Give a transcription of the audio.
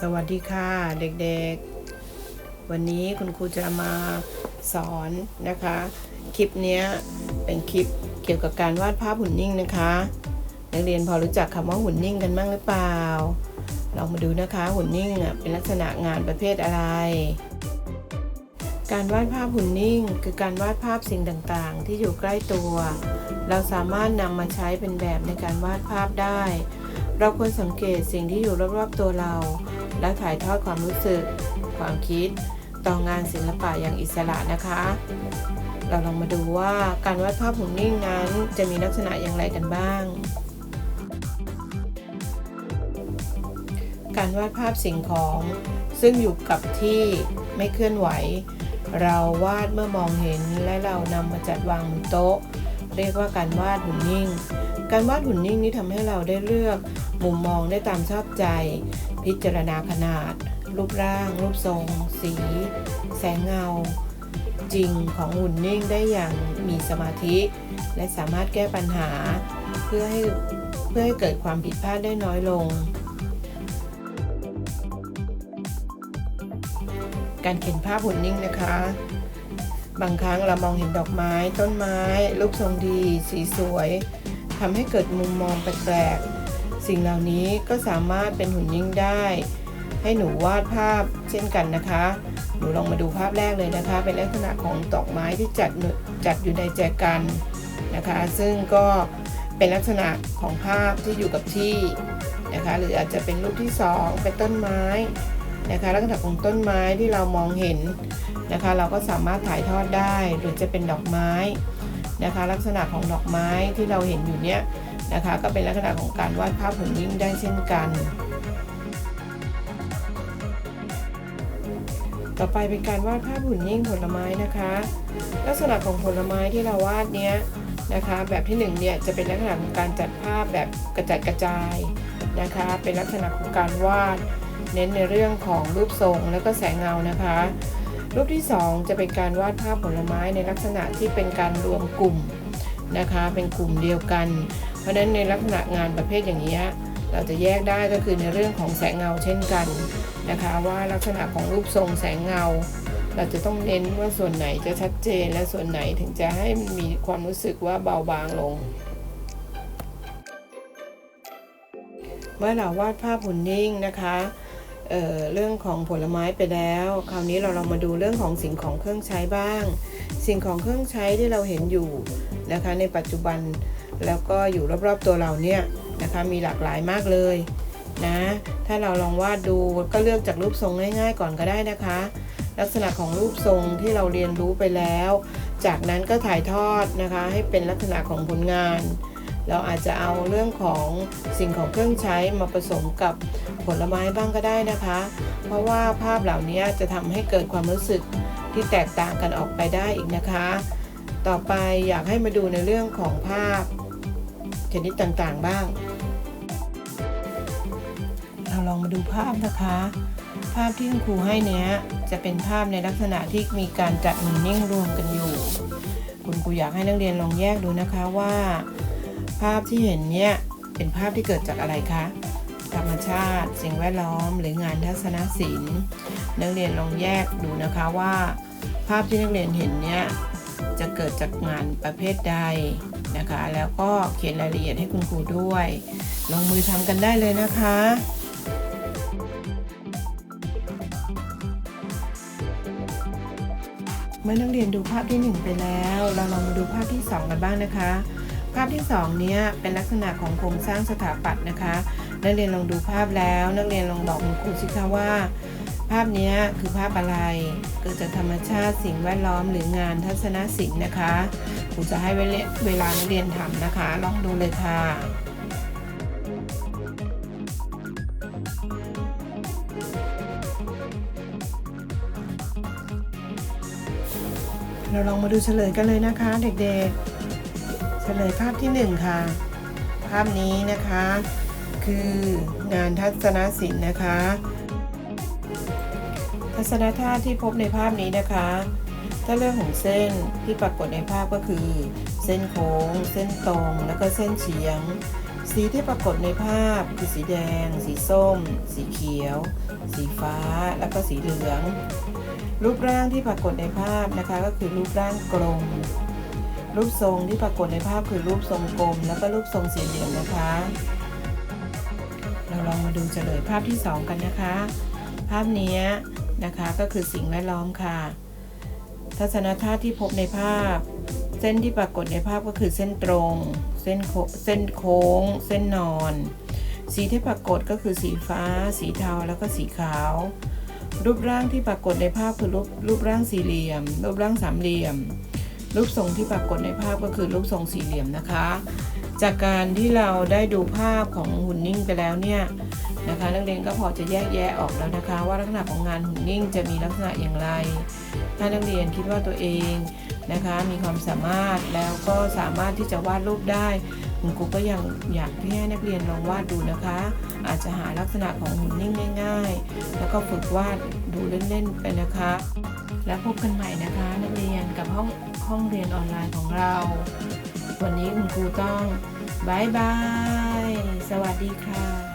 สวัสดีค่ะเด็กๆ วันนี้คุณครูจะมาสอนนะคะ คลิปนี้เป็นคลิปเกี่ยวกับการวาดภาพหุ่นนิ่งนะคะนักเรียนพอรู้จักคำว่าหุ่นนิ่งกันบ้างหรือเปล่าลองมาดูนะคะหุ่นนิ่งเป็นลักษณะงานประเภทอะไร การวาดภาพหุ่นนิ่ง คือการวาดภาพสิ่งต่างๆ ที่อยู่ใกล้ตัว เราสามารถนำมาใช้เป็นแบบในการวาดภาพได้ เราควรสังเกตสิ่งที่อยู่รอบๆตัวเรา และถ่ายทอดความรู้สึก ความคิด ต่องานศิลปะอย่างอิสระนะคะ เราลองมาดูว่าการวาดภาพหุ่นนิ่งนั้นจะมีลักษณะอย่างไรกันบ้าง การวาดภาพสิ่งของซึ่งอยู่กับที่ไม่เคลื่อนไหว เราวาดเมื่อมองเห็นและเรานำมาจัดวางบนโต๊ะ เรียกว่าการวาดหุ่นนิ่ง การวาดหุ่นนิ่งนี้ทำให้เราได้เลือกมุมมองได้ตามชอบใจ พิจารณาขนาด รูปร่าง รูปทรง สี แสงเงา จริงของหุ่นนิ่งได้อย่างมีสมาธิ และสามารถแก้ปัญหา เพื่อให้เพื่อให้เกิดความผิดพลาดได้น้อยลง การเขียนภาพหุ่นนิ่งนะคะบางครั้งเรามองเห็นดอกไม้ ต้นไม้รูปทรงดี สีสวย ทำให้เกิดมุมมองแปลกๆ สิ่งเหล่านี้ก็สามารถเป็นหุ่นนิ่งได้ ให้หนูวาดภาพเช่นกันนะคะ หนูลองมาดูภาพแรกเลยนะคะ เป็นลักษณะของดอกไม้ที่จัดจัดอยู่ในแจกันนะคะ ซึ่งก็เป็นลักษณะของภาพที่อยู่กับที่นะคะ หรืออาจจะเป็นรูปที่สองเป็นต้นไม้นะคะลักษณะของต้นไม้ที่เรามองเห็นนะคะ เราก็สามารถถ่ายทอดได้หรือจะเป็นดอกไม้ นะคะ ลักษณะของดอกไม้ที่เราเห็นอยู่เนี้ยนะคะ ก็เป็นลักษณะของการวาดภาพหุ่นนิ่งได้เช่นกัน ต่อไปเป็นการวาดภาพหุ่นนิ่งผลไม้นะคะ ลักษณะของผลไม้ที่เราวาดเนี้ยนะคะ แบบที่หนึ่งเนี่ยจะเป็นลักษณะของการจัดภาพแบบกระจัดกระจายนะคะ เป็นลักษณะของการวาด เน้นในเรื่องของรูปทรงแล้วก็แสงเงานะคะ รูปที่ 2 จะเป็นการวาดภาพผลไม้ในลักษณะที่เป็นการรวมกลุ่มนะคะ เป็นกลุ่มเดียวกัน เพราะฉะนั้นในลักษณะงานประเภทอย่างนี้เราจะแยกได้ก็คือในเรื่องของแสงเงาเช่นกันนะคะ ว่าลักษณะของรูปทรงแสงเงา เราจะต้องเน้นว่าส่วนไหนจะชัดเจนและส่วนไหนถึงจะให้มันมีความรู้สึกว่าเบาบางลง เมื่อเราวาดภาพหุ่นนิ่งนะคะ เเรื่องของผลไม้ไปแล้ว คราวนี้เราลองมาดูเรื่องของสิ่งของเครื่องใช้บ้าง สิ่งของเครื่องใช้ที่เราเห็นอยู่นะคะในปัจจุบันแล้วก็อยู่รอบๆตัวเราเนี่ยนะคะมีหลากหลายมากเลยนะถ้าเราลองวาดดูก็เลือกจากรูปทรงง่าย ๆ ก่อนก็ได้นะคะ ลักษณะของรูปทรงที่เราเรียนรู้ไปแล้ว จากนั้นก็ถ่ายทอดนะคะให้เป็นลักษณะของผลงาน เราอาจจะเอาเรื่องของสิ่งของเครื่องใช้มาผสมกับผลไม้บ้างก็ได้นะคะ เพราะว่าภาพเหล่านี้จะทำให้เกิดความรู้สึกที่แตกต่างกันออกไปได้อีกนะคะ ต่อไปอยากให้มาดูในเรื่องของภาพชนิดต่างๆบ้าง เราลองมาดูภาพนะคะ ภาพที่คุณครูให้เนี้ยจะเป็นภาพในลักษณะที่มีการจัดหุ่นนิ่งรวมกันอยู่ คุณครูอยากให้นักเรียนลองแยกดูนะคะว่าาพที่เห็นเนี่ยเป็นภาพที่เกิดจากอะไรคะ ธรรมชาติ สิ่งแวดล้อม หรืองานทัศนศิลป์นักเรียนลองแยกดูนะคะว่า ภาพที่นักเรียนเห็นเนี่ยจะเกิดจากงานประเภทใดนะคะ แล้วก็เขียนรายละเอียดให้คุณครูด้วย ลงมือทำกันได้เลยนะคะเมื่อนักเรียนดูภาพที่ 1 ไปแล้ว เราลองมาดูภาพที่ 2 กันบ้างนะคะ ภาพที่ 2 เนี้ยเป็นลักษณะของโครงสร้างสถาปัตย์นะคะ นักเรียนลองดูภาพแล้ว นักเรียนลองบอกคุณครูสิคะว่า ภาพนี้คือภาพอะไร เกิดจากธรรมชาติสิ่งแวดล้อมหรืองานทัศนศิลป์นะคะครูจะให้เวลาเวลานักเรียนทำนะคะ ลองดูเลยค่ะเราลองมาดูเฉลยกันเลยนะคะ เด็กๆ เฉลยภาพที่หนึ่งค่ะ ภาพนี้นะคะ คืองานทัศนศิลป์นะคะ ทัศนธาตุที่พบในภาพนี้นะคะ ถ้าเรื่องของเส้นที่ปรากฏในภาพก็คือ เส้นโค้ง เส้นตรง แล้วก็เส้นเฉียง สีที่ปรากฏในภาพคือสีแดง สีส้ม สีเขียว สีฟ้า แล้วก็สีเหลือง รูปร่างที่ปรากฏในภาพนะคะก็คือรูปร่างกลม รูปทรงที่ปรากฏในภาพคือรูปทรงกลม แล้วก็รูปทรงสี่เหลี่ยมนะคะ เราลองมาดูเฉลยภาพที่ 2 กันนะคะ ภาพนี้นะคะก็คือสิ่งแวดล้อมค่ะ ทัศนธาตุที่พบในภาพ เส้นที่ปรากฏในภาพก็คือเส้นตรง เส้นโคเส้นโค้ง เส้นนอน สีที่ปรากฏก็คือสีฟ้า สีเทาแล้วก็สีขาว รูปร่างที่ปรากฏในภาพคือรูปรูปร่างสี่เหลี่ยม รูปร่างสามเหลี่ยม รูปทรงที่ปรากฏในภาพก็คือรูปทรงสี่เหลี่ยมนะคะ จากการที่เราได้ดูภาพของหุ่นนิ่งไปแล้วเนี่ยนะคะนักเรียนก็พอจะแยกแยะออกแล้วนะคะ ว่าลักษณะของงานหุ่นนิ่งจะมีลักษณะอย่างไร ถ้านักเรียนคิดว่าตัวเองนะคะมีความสามารถแล้วก็สามารถที่จะวาดรูปได้คุณครูก็ยังอยากที่ให้นักเรียนลองวาดดูนะคะ อาจจะหาลักษณะของหุ่นนิ่งง่ายๆ แล้วก็ฝึกวาดดูเล่นๆไปนะคะ แล้วพบกันใหม่นะคะนักเรียน ห้องห้องเรียนออนไลน์ของเรา วันนี้คุณครูต้องบายบาย สวัสดีค่ะ